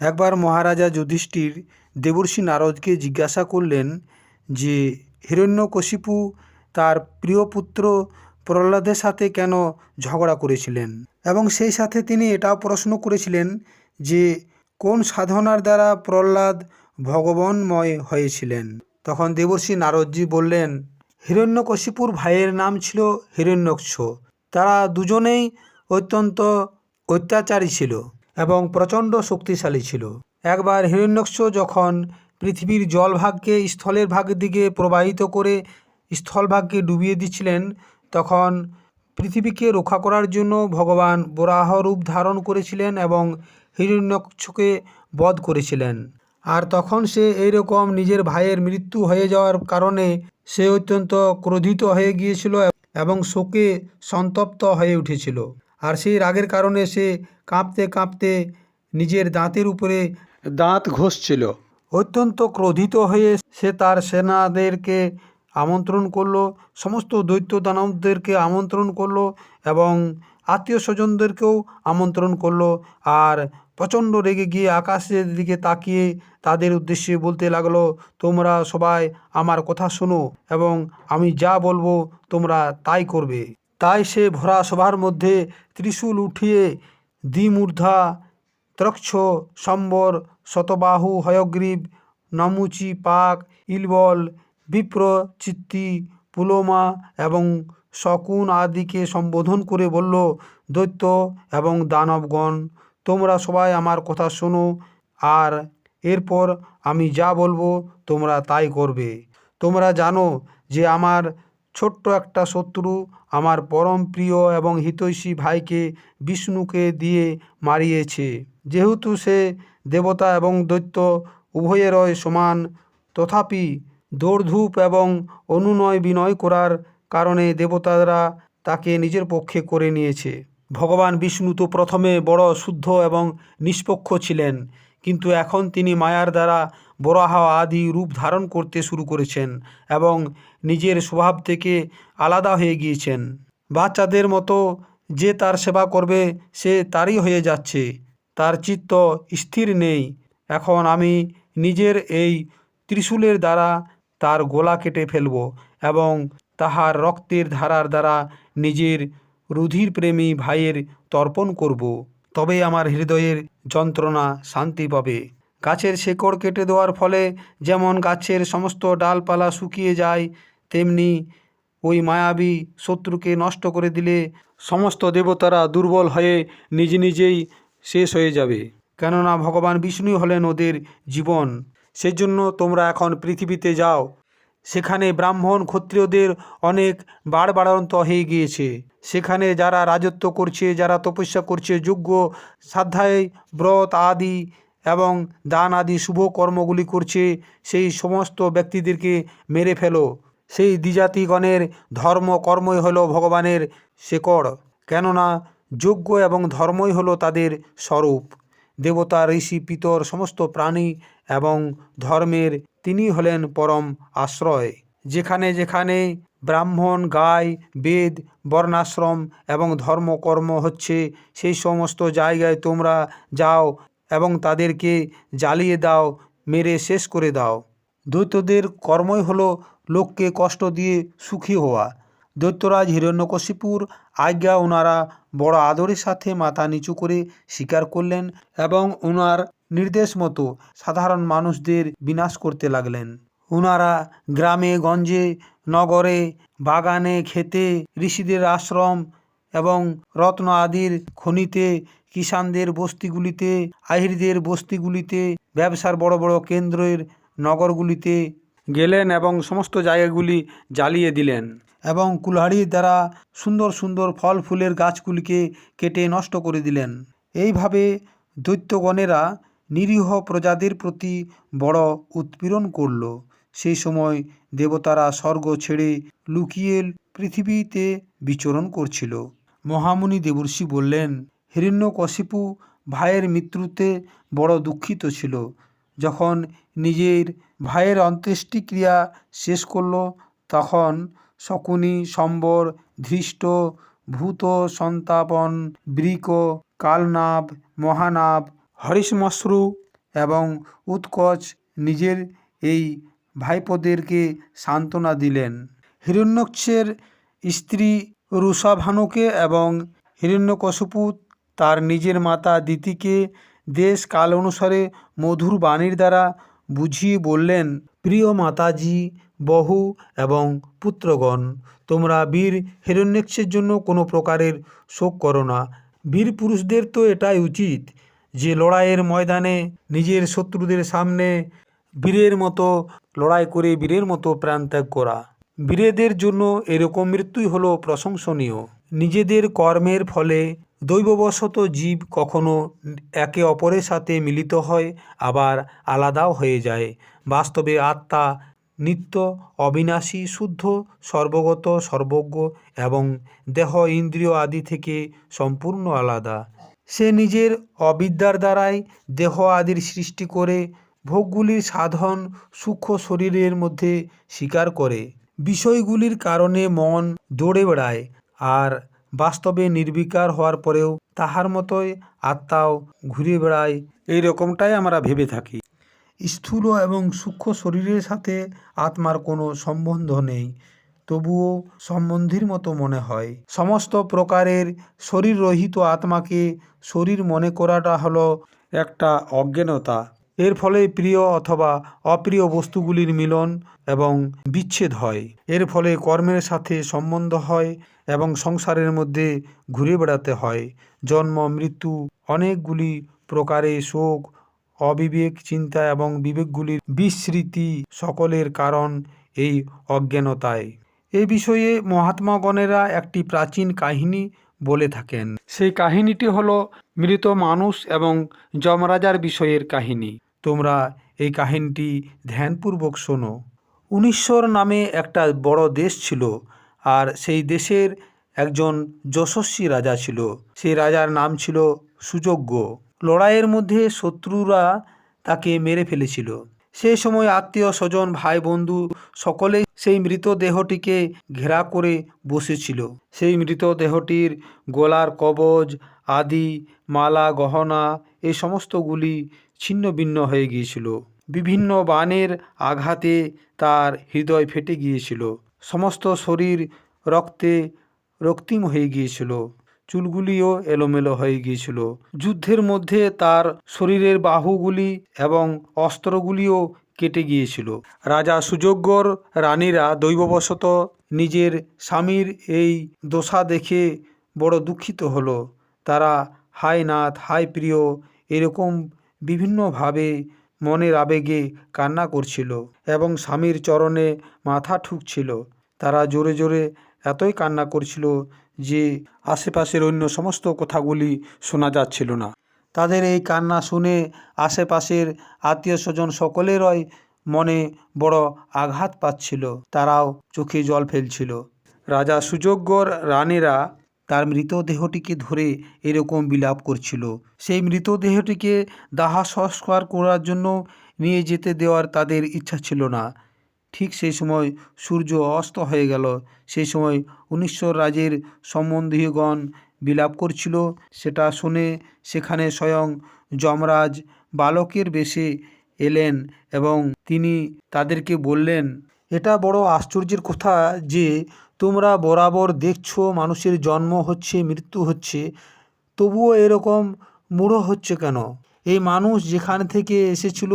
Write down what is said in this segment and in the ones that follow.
একবার মহারাজা যুধিষ্ঠির দেবর্ষি নারদকে জিজ্ঞাসা করলেন যে, হিরণ্যকশিপু তার প্রিয় পুত্র প্রহ্লাদের সাথে কেন ঝগড়া করেছিলেন? এবং সেই সাথে তিনি এটাও প্রশ্ন করেছিলেন যে, কোন সাধনার দ্বারা প্রহ্লাদ ভগবানময় হয়েছিলেন? তখন দেবর্ষি নারদজি বললেন, হিরণ্যকশিপুর ভাইয়ের নাম ছিল হিরণ্যক্ষ। তারা দুজনেই অত্যন্ত অত্যাচারী ছিল। এবং প্রচণ্ড শক্তিশালী ছিল। একবার হিরণ্যক্ষ যখন পৃথিবীর জলভাগকে স্থলের ভাগের দিকে প্রবাহিত করে স্থলভাগকে ডুবিয়ে দিচ্ছিলেন, তখন পৃথিবীকে রক্ষা করার জন্য ভগবান বরাহ রূপ ধারণ করেছিলেন এবং হিরণ্যক্ষকে বধ করেছিলেন। আর তখন সে এইরকম নিজের ভাইয়ের মৃত্যু হয়ে যাওয়ার কারণে সে অত্যন্ত ক্রোধিত হয়ে গিয়েছিল এবং শোকে সন্তপ্ত হয়ে উঠেছিল। আর সেই রাগের কারণে সে কাঁপতে কাঁপতে নিজের দাঁতের উপরে দাঁত ঘষছিল। অত্যন্ত ক্রোধিত হয়ে সে তার সেনাদেরকে আমন্ত্রণ করল সমস্ত দৈত্য দানবদেরকে আমন্ত্রণ করল এবং আত্মীয় স্বজনদেরকেও আমন্ত্রণ করল আর প্রচণ্ড রেগে গিয়ে আকাশের দিকে তাকিয়ে তাদের উদ্দেশ্যে বলতে লাগল তোমরা সবাই আমার কথা শোনো এবং আমি যা বলব তোমরা তাই করবে। তাই সে ভরা সভার মধ্যে ত্রিশূল উঠিয়ে দ্বিমূর্ধা, ত্রক্ষ, সম্বর, শতবাহু, হয়গ্রীব, নমুচি, পাক, ইলবল বিপ্র চিত্তি পুলোমা এবং শকুন আদিকে সম্বোধন করে বলল, দৈত্য এবং দানবগণ, তোমরা সবাই আমার কথা শোনো, আর এরপর আমি যা বলব তোমরা তাই করবে। তোমরা জানো যে আমার ছোট্ট একটা শত্রু আমার পরম প্রিয় এবং হিতৈষী ভাইকে বিষ্ণুকে দিয়ে মারিয়েছে। যেহেতু সে দেবতা এবং দৈত্য উভয়েরই সমান, তথাপি দৌড়ধূপ এবং অনুনয় বিনয় করার কারণে দেবতারা তাকে নিজের পক্ষে করে নিয়েছে। ভগবান বিষ্ণু তো প্রথমে বড় শুদ্ধ এবং নিষ্পক্ষ ছিলেন, কিন্তু এখন তিনি মায়ার দ্বারা বরাহ আদি রূপ ধারণ করতে শুরু করেছেন এবং নিজের স্বভাব থেকে আলাদা হয়ে গিয়েছেন। বাচ্চাদের মতো যে তার সেবা করবে, সে তারই হয়ে যাচ্ছে। তার চিত্ত স্থির নেই। এখন আমি নিজের এই ত্রিশূলের দ্বারা তার গলা কেটে ফেলব এবং তাহার রক্তের ধারার দ্বারা নিজের রুধির প্রেমী ভাইয়ের তর্পণ করব। তবে আমার হৃদয়ের যন্ত্রণা শান্তি পাবে। গাছের শেকড় কেটে দেওয়ার ফলে যেমন গাছের সমস্ত ডালপালা শুকিয়ে যায়, তেমনি ওই মায়াবী শত্রুকে নষ্ট করে দিলে সমস্ত দেবতারা দুর্বল হয়ে নিজে নিজেই শেষ হয়ে যাবে। কেননা ভগবান বিষ্ণু হলেন ওদের জীবন। সেজন্য তোমরা এখন পৃথিবীতে যাও। সেখানে ব্রাহ্মণ ক্ষত্রিয়দের অনেক বাড় বাড়ন্ত হয়ে গিয়েছে। সেখানে যারা রাজত্ব করছে, যারা তপস্যা করছে যোগ্য সাধ্যায়, ব্রত আদি এবং দান আদি শুভ কর্মগুলি করছে, সেই সমস্ত ব্যক্তিদেরকে মেরে ফেলো। সেই দ্বিজাতিগণের ধর্ম কর্মই হলো ভগবানের শেকড়, কেননা যোগ্য এবং ধর্মই হলো তাদের স্বরূপ। দেবতা, ঋষি, পিতর, সমস্ত প্রাণী এবং ধর্মের তিনি হলেন পরম আশ্রয়। যেখানে যেখানে ব্রাহ্মণ গায় বেদ, বর্ণাশ্রম এবং ধর্মকর্ম হচ্ছে, সেই সমস্ত জায়গায় তোমরা যাও এবং তাদেরকে জ্বালিয়ে দাও, মেরে শেষ করে দাও। দৈত্যদের কর্মই হলো লোককে কষ্ট দিয়ে সুখী হওয়া। দৈত্যরাজ হিরণ্যকশিপুর আজ্ঞা ওনারা বড় আদরের সাথে মাথা নিচু করে স্বীকার করলেন এবং ওনার নির্দেশ মতো সাধারণ মানুষদের বিনাশ করতে লাগলেন। ওনারা গ্রামে, গঞ্জে, নগরে, বাগানে খেতে ঋষিদের আশ্রম এবং রত্ন আদির খনিতে, কিষানদের বস্তিগুলিতে, আহিরদের বস্তিগুলিতে, ব্যবসার বড় বড় কেন্দ্রের নগরগুলিতে গেলেন এবং সমস্ত জায়গাগুলি জ্বালিয়ে দিলেন এবং কুলহাড়ির দ্বারা সুন্দর সুন্দর ফল ফুলের গাছগুলিকে কেটে নষ্ট করে দিলেন। এইভাবে দৈত্যগণেরা নিরীহ প্রজাদের প্রতি বড় উৎপীড়ন করল। সেই সময় দেবতারা স্বর্গ ছেড়ে লুকিয়ে পৃথিবীতে বিচরণ করছিল। মহামুনি দেবর্ষি বললেন, হিরণ্যকশিপু ভাইয়ের মৃত্যুতে বড় দুঃখিত ছিল। যখন নিজের ভাইয়ের অন্ত্যেষ্টিক্রিয়া শেষ করল, তখন শকুনি, সম্বর, ধৃষ্ট, ভূত, সন্তাপন, বৃক, কালনাভ, মহানাভ, হরিশ্মশ্রু এবং উৎকচ নিজের এই ভাইপোদেরকে সান্ত্বনা দিলেন। হিরণ্যক্ষের স্ত্রী রুষাভানুকে এবং হিরণ্যকশিপু তার নিজের মাতা দিতিকে দেশ কাল অনুসারে মধুর বাণীর দ্বারা বুঝিয়ে বললেন, প্রিয় মাতাজি, বহু এবং পুত্রগণ, তোমরা বীর হিরণ্যক্ষের জন্য কোনো প্রকারের শোক করো না। বীর পুরুষদের তো এটাই উচিত যে লড়াইয়ের ময়দানে নিজের শত্রুদের সামনে বীরের মতো, লড়াই করে বীরের মতো প্রাণত্যাগ করা। বীরেদের জন্য এরকম মৃত্যুই হলো প্রশংসনীয়। নিজেদের কর্মের ফলে দৈববশত জীব কখনো একে অপরের সাথে মিলিত হয়, আবার আলাদাও হয়ে যায়। বাস্তবে আত্মা নিত্য অবিনাশী, শুদ্ধ, সর্বগত, সর্বজ্ঞ এবং দেহ, ইন্দ্রিয় আদি থেকে সম্পূর্ণ আলাদা। সে নিজের অবিদ্যার দ্বারাই দেহ আদির সৃষ্টি করে, ভোগগুলির সাধন সূক্ষ্ম শরীরের মধ্যে স্বীকার করে। বিষয়গুলির কারণে মন দৌড়ে বেড়ায় আর বাস্তবে নির্বিকার হওয়ার পরেও তাহার মতোই আত্মাও ঘুরে বেড়ায়। এই রকমটাই আমরা ভেবে থাকি। স্থূল এবং সূক্ষ্ম শরীরের সাথে আত্মার কোনো সম্বন্ধ নেই, তবুও সম্বন্ধীর মতো মনে হয়। সমস্ত প্রকারের শরীর রহিত আত্মাকে শরীর মনে করাটা হলো একটা অজ্ঞানতা। এর ফলে প্রিয় অথবা অপ্রিয় বস্তুগুলির মিলন এবং বিচ্ছেদ হয়। এর ফলে কর্মের সাথে সম্বন্ধ হয় এবং সংসারের মধ্যে ঘুরে বেড়াতে হয়। জন্ম, মৃত্যু অনেকগুলি প্রকারে শোক, অবিবেক চিন্তা এবং বিবেকগুলির বিস্মৃতি সকলের কারণ এই অজ্ঞানতায়। এ বিষয়ে মহাত্মাগণেরা একটি প্রাচীন কাহিনী বলে থাকেন। সেই কাহিনীটি হলো মৃত মানুষ এবং যমরাজার বিষয়ের কাহিনী। তোমরা এই কাহিনীটি ধ্যানপূর্বক শোনো। উনিশ্বর নামে একটা বড় দেশ ছিল আর সেই দেশের একজন যশস্বী রাজা ছিল। সেই রাজার নাম ছিল সুযোগ্য। লড়াইয়ের মধ্যে শত্রুরা তাকে মেরে ফেলেছিল। সেই সময় আত্মীয়, স্বজন, ভাই, বন্ধু সকলেই সেই মৃতদেহটিকে ঘেরা করে বসেছিল। সেই মৃতদেহটির গলার কবজ, আদি, মালা, গহনা এই সমস্তগুলি ছিন্ন ভিন্ন হয়ে গিয়েছিল। বিভিন্ন বাণের আঘাতে তার হৃদয় ফেটে গিয়েছিল। সমস্ত শরীর রক্তে রক্তিম হয়ে গিয়েছিল। চুলগুলিও এলোমেলো হয়ে গিয়েছিল। যুদ্ধের মধ্যে তার শরীরের বাহুগুলি এবং অস্ত্রগুলিও কেটে গিয়েছিল। রাজা সুযোগ্যর রানীরা দৈববশত নিজের স্বামীর এই দশা দেখে বড় দুঃখিত হলো। তারা, হায় নাথ, হায় প্রিয়, এরকম বিভিন্নভাবে মনের আবেগে কান্না করছিল এবং স্বামীর চরণে মাথা ঠুকছিল। তারা জোরে জোরে এতই কান্না করছিল যে আশেপাশের অন্য সমস্ত কথাগুলি শোনা যাচ্ছিল না। তাদের এই কান্না শুনে আশেপাশের আত্মীয় স্বজন সকলেরই মনে বড় আঘাত পাচ্ছিল। তারাও চোখে জল ফেলছিল। রাজা সুযোগ্যর রানীরা তার মৃতদেহটিকে ধরে এরকম বিলাপ করছিল। সেই মৃতদেহটিকে দাহ সংস্কার করার জন্য নিয়ে যেতে দেওয়ার তাদের ইচ্ছা ছিল না। ঠিক সেই সময় সূর্য অস্ত হয়ে গেল। সেই সময় উনিশ্বর রাজের সম্বন্ধীয়গণ বিলাপ করছিল। সেটা শুনে সেখানে স্বয়ং যমরাজ বালকের বেশে এলেন এবং তিনি তাদেরকে বললেন, এটা বড় আশ্চর্যের কথা যে তোমরা বরাবর দেখছ মানুষের জন্ম হচ্ছে, মৃত্যু হচ্ছে, তবুও এরকম মূঢ় হচ্ছে কেন? এই মানুষ যেখান থেকে এসেছিল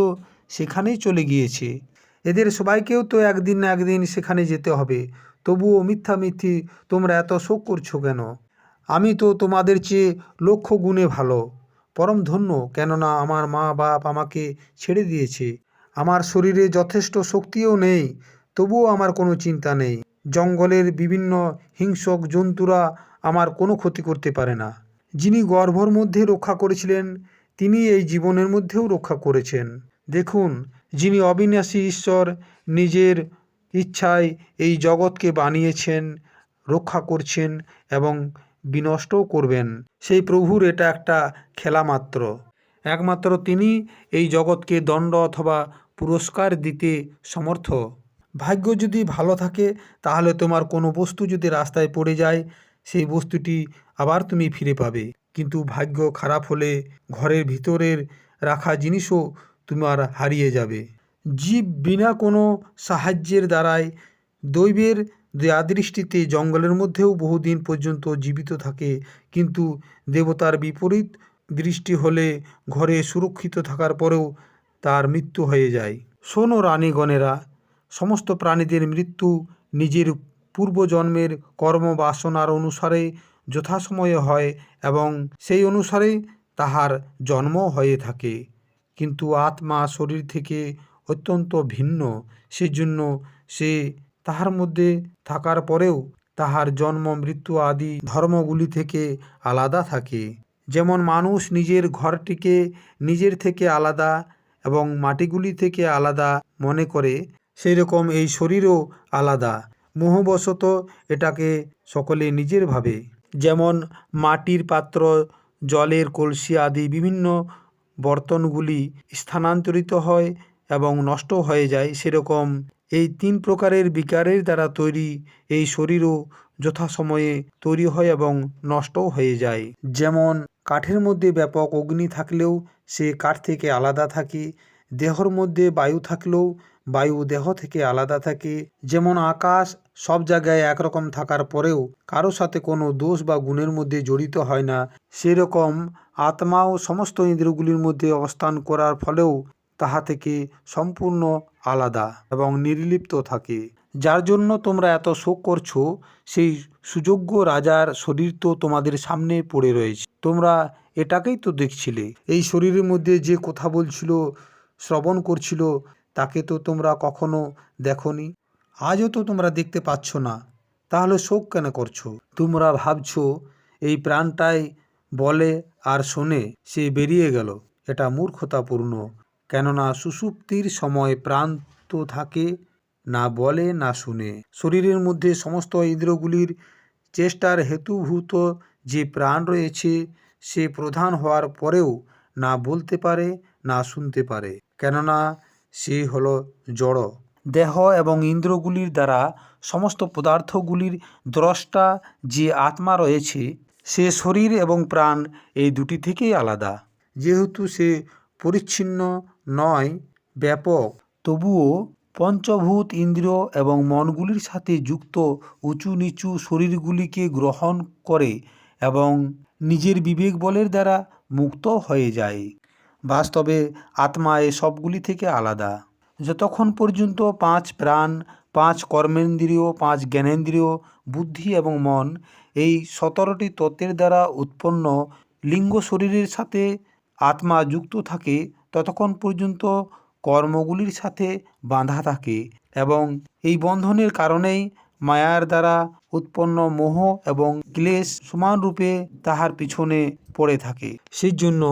সেখানেই চলে গিয়েছে। এদের সবাইকেও তো একদিন না একদিন সেখানে যেতে হবে। তবুও মিথ্যা মিথ্যি তোমরা এত শোক করছ কেন? আমি তো তোমাদের চেয়ে লক্ষ গুণে ভালো। পরম ধন্য, কেননা আমার মা বাপ আমাকে ছেড়ে দিয়েছে। আমার শরীরে যথেষ্ট শক্তিও নেই, তবুও আমার কোনো চিন্তা নেই। জঙ্গলের বিভিন্ন হিংসক জন্তুরা আমার কোনো ক্ষতি করতে পারে না। যিনি গর্ভর মধ্যে রক্ষা করেছিলেন, তিনি এই জীবনের মধ্যেও রক্ষা করেছেন। দেখুন, যিনি অবিনাশী ঈশ্বর নিজের ইচ্ছায় এই জগৎকে বানিয়েছেন, রক্ষা করছেন এবং বিনষ্টও করবেন, সেই প্রভুর এটা একটা খেলা মাত্র। একমাত্র তিনি এই জগৎকে দণ্ড অথবা পুরস্কার দিতে সমর্থ। ভাগ্য যদি ভালো থাকে, তাহলে তোমার কোনো বস্তু যদি রাস্তায় পড়ে যায়, সেই বস্তুটি আবার তুমি ফিরে পাবে। কিন্তু ভাগ্য খারাপ হলে ঘরের ভিতরের রাখা জিনিসও তোমার হারিয়ে যাবে। জীব বিনা কোনো সাহায্যের দ্বারাই দৈবের দৃষ্টিতে জঙ্গলের মধ্যেও বহুদিন পর্যন্ত জীবিত থাকে। কিন্তু দেবতার বিপরীত দৃষ্টি হলে ঘরে সুরক্ষিত থাকার পরেও তার মৃত্যু হয়ে যায়। শোনো রানীগণেরা সমস্ত প্রাণীদের মৃত্যু নিজের পূর্বজন্মের কর্ম বাসনার অনুসারে যথাসময়ে হয় এবং সেই অনুসারে তাহার জন্ম হয়ে থাকে। কিন্তু আত্মা শরীর থেকে অত্যন্ত ভিন্ন, সেজন্য সে তাহার মধ্যে থাকার পরেও তাহার জন্ম, মৃত্যু আদি ধর্মগুলি থেকে আলাদা থাকে। যেমন মানুষ নিজের ঘরটিকে নিজের থেকে আলাদা এবং মাটিগুলি থেকে আলাদা মনে করে সেই রকম এই শরীরও আলাদা। মোহবশত এটাকে সকলে নিজের ভাবে। যেমন মাটির পাত্র, জলের কলসি আদি বিভিন্ন বর্তনগুলি স্থানান্তরিত হয় এবং নষ্ট হয়ে যায় সেরকম এই তিন প্রকারের বিকারের দ্বারা তৈরি এই শরীরও যথাসময়ে তৈরি হয় এবং নষ্টও হয়ে যায়। যেমন কাঠের মধ্যে ব্যাপক অগ্নি থাকলেও সে কাঠ থেকে আলাদা থাকে, দেহর মধ্যে বায়ু থাকলেও বায়ু দেহ থেকে আলাদা থাকে। যেমন আকাশ সব জায়গায় একরকম থাকার পরেও কারও সাথে কোনো দোষ বা গুণের মধ্যে জড়িত হয় না। সেরকম আত্মাও সমস্ত ইন্দ্রগুলির মধ্যে অবস্থান করার ফলেও তাহা থেকে সম্পূর্ণ আলাদা এবং নির্লিপ্ত থাকে। যার জন্য তোমরা এত শোক করছ, সেই সুযোগ্য রাজার শরীর তো তোমাদের সামনে পড়ে রয়েছে। তোমরা এটাকেই তো দেখছিলে। এই শরীরের মধ্যে যে কথা বলছিল, শ্রবণ করছিল তাকে তো তোমরা কখনো দেখনি। আজও তো তোমরা দেখতে পাচ্ছ না। তাহলে শোক কেন করছ? তোমরা ভাবছ, এই প্রাণটাই বলে আর শোনে, সে বেরিয়ে গেল। এটা মূর্খতাপূর্ণ। কেননা সুষুপ্তির সময় প্রাণ তো থাকে, না বলে, না শুনে। শরীরের মধ্যে সমস্ত ইন্দ্রগুলির চেষ্টার হেতুভূত যে প্রাণ রয়েছে, সে প্রধান হওয়ার পরেও না বলতে পারে, না শুনতে পারে। কেননা সে হলো জড়। দেহ এবং ইন্দ্রগুলির দ্বারা সমস্ত পদার্থগুলির দ্রষ্টা যে আত্মা রয়েছে, সে শরীর এবং প্রাণ এই দুটি থেকেই আলাদা। যেহেতু সে পরিচ্ছিন্ন নয়, ব্যাপক, তবুও পঞ্চভূত ইন্দ্রিয় এবং মনগুলির সাথে যুক্ত উঁচু নিচু শরীরগুলিকে গ্রহণ করে এবং নিজের বিবেক বলের দ্বারা মুক্ত হয়ে যায়। বাস্তবে আত্মা এ সবগুলি থেকে আলাদা। যতক্ষণ পর্যন্ত পাঁচ প্রাণ, পাঁচ কর্মেন্দ্রিয়, পাঁচ জ্ঞানেন্দ্রিয়, বুদ্ধি এবং মন এই সতেরোটি তত্ত্বের দ্বারা উৎপন্ন লিঙ্গ শরীরের সাথে আত্মা যুক্ত থাকে, ততক্ষণ পর্যন্ত কর্মগুলির সাথে বাঁধা থাকে এবং এই বন্ধনের কারণেই মায়ার দ্বারা উৎপন্ন মোহ এবং ক্লেশ সমানরূপে তাহার পিছনে পড়ে থাকে। সেই জন্য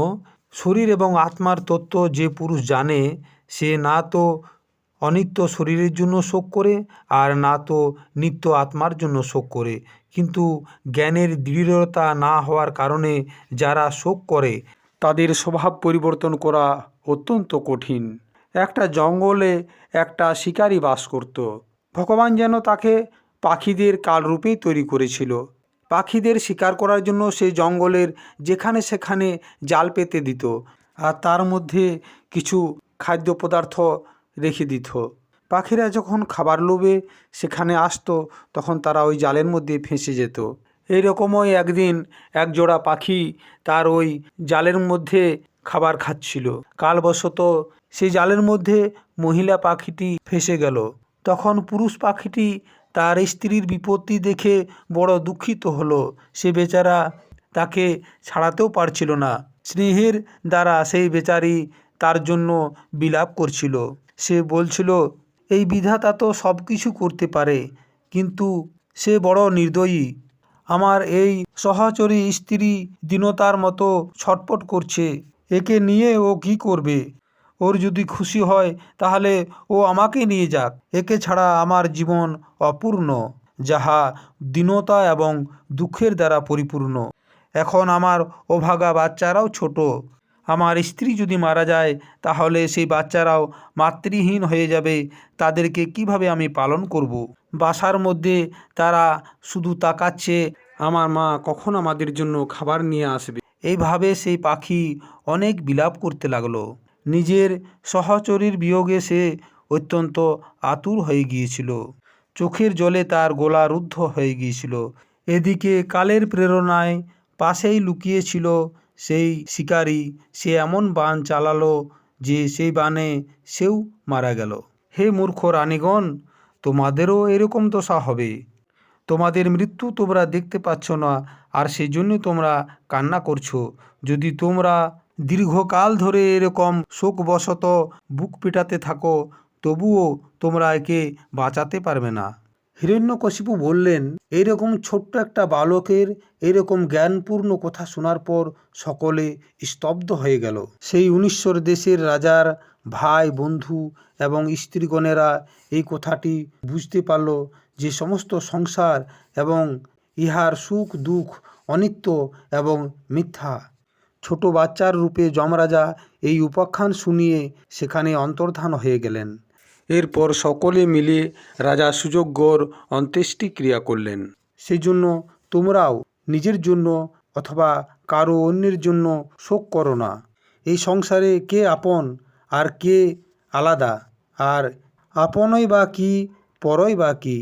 শরীর এবং আত্মার তত্ত্ব যে পুরুষ জানে, সে না তো অনিত্য শরীরের জন্য শোক করে আর না তো নিত্য আত্মার জন্য শোক করে। কিন্তু জ্ঞানের দৃঢ়তা না হওয়ার কারণে যারা শোক করে, তাদের স্বভাব পরিবর্তন করা অত্যন্ত কঠিন। একটা জঙ্গলে একটা শিকারী বাস করত। ভগবান যেন তাকে পাখিদের কালরূপেই তৈরি করেছিল। পাখিদের শিকার করার জন্য সেই জঙ্গলের যেখানে সেখানে জাল পেতে দিত আর তার মধ্যে কিছু খাদ্য পদার্থ রেখে দিত। পাখিরা যখন খাবার লোভে সেখানে আসতো, তখন তারা ওই জালের মধ্যে ফেঁসে যেত। এই রকমই একদিন এক জোড়া পাখি তার ওই জালের মধ্যে খাবার খাচ্ছিল। কালবশত সেই জালের মধ্যে মহিলা পাখিটি ফেসে গেল। তখন পুরুষ পাখিটি তার স্ত্রীর বিপত্তি দেখে বড় দুঃখিত হলো। সে বেচারা তাকে ছাড়াতেও পারছিল না। স্নেহের দ্বারা সেই বেচারি তার জন্য বিলাপ করছিল। সে বলছিল, এই বিধাতা তো সব কিছু করতে পারে, কিন্তু সে বড় নির্দয়ী। আমার এই সহচরী স্ত্রী দীনতার মতো ছটপট করছে। একে নিয়ে ও কি করবে? ওর যদি খুশি হয়, তাহলে ও আমাকে নিয়ে যাক। একে ছাড়া আমার জীবন অপূর্ণ, যাহা দীনতা এবং দুঃখের দ্বারা পরিপূর্ণ। এখন আমার অভাগা বাচ্চারাও ছোট। আমার স্ত্রী যদি মারা যায়, তাহলে সেই বাচ্চারাও মাতৃহীন হয়ে যাবে। তাদেরকে কীভাবে আমি পালন করব। বাসার মধ্যে তারা শুধু তাকাচ্ছে, আমার মা কখন আমাদের জন্য খাবার নিয়ে আসবে? এইভাবে সেই পাখি অনেক বিলাপ করতে লাগল। নিজের সহচরীর বিয়োগে সে অত্যন্ত আতুর হয়ে গিয়েছিল। চোখের জলে তার গলা রুদ্ধ হয়ে গিয়েছিল। এদিকে কালের প্রেরণায় পাশেই লুকিয়েছিল সেই শিকারী। সে এমন বান চালালো যে সেই বানে সেও মারা গেল। হে মূর্খ রানীগণ, তোমাদেরও এরকম দশা হবে। তোমাদের মৃত্যু তোমরা দেখতে পাচ্ছ না, আর সেই জন্য তোমরা কান্না করছ। যদি তোমরা দীর্ঘকাল ধরে এরকম শোকবশত বুক পেটাতে থাকো, তবুও তোমরা একে বাঁচাতে পারবে না। হিরণ্যকশিপু বললেন এরকম ছোট্ট একটা বালকের এরকম জ্ঞানপূর্ণ কথা শোনার পর সকলে স্তব্ধ হয়ে গেল। সেই উনিশ্বর দেশের রাজার ভাই, বন্ধু এবং স্ত্রীগণেরা এই কথাটি বুঝতে পারল যে সমস্ত সংসার এবং ইহার সুখ দুঃখ অনিত্য এবং মিথ্যা। ছোট বাচ্চার রূপে যমরাজা এই উপাখ্যান শুনিয়ে সেখানে অন্তর্ধান হয়ে গেলেন। এরপর সকলে মিলে রাজা সুযোগ্যর অন্ত্যেষ্টি ক্রিয়া করলেন। সেজন্য তোমরাও নিজের জন্য অথবা কারও অন্যের জন্য শোক করো না। এই সংসারে কে আপন আর কে আলাদা? আর আপনই বা কি, পরই বা কি?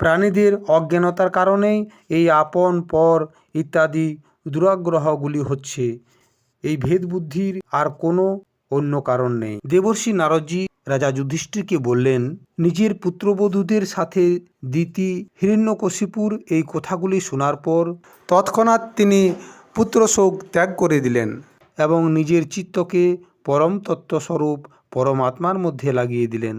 প্রাণীদের অজ্ঞানতার কারণেই এই আপন, পর ইত্যাদি দুরাগ্রহগুলি হচ্ছে। এই ভেদ বুদ্ধির আর কোনো অন্য কারণ নেই। দেবর্ষি নারদজি রাজা যুধিষ্ঠিরকে বললেন, নিজের পুত্রবধূদের সাথে দিতি হিরণ্যকশিপুর এই কথাগুলি শোনার পর তৎক্ষণাৎ তিনি পুত্রশোক ত্যাগ করে দিলেন এবং নিজের চিত্তকে পরম তত্ত্বস্বরূপ পরমাত্মার মধ্যে লাগিয়ে দিলেন।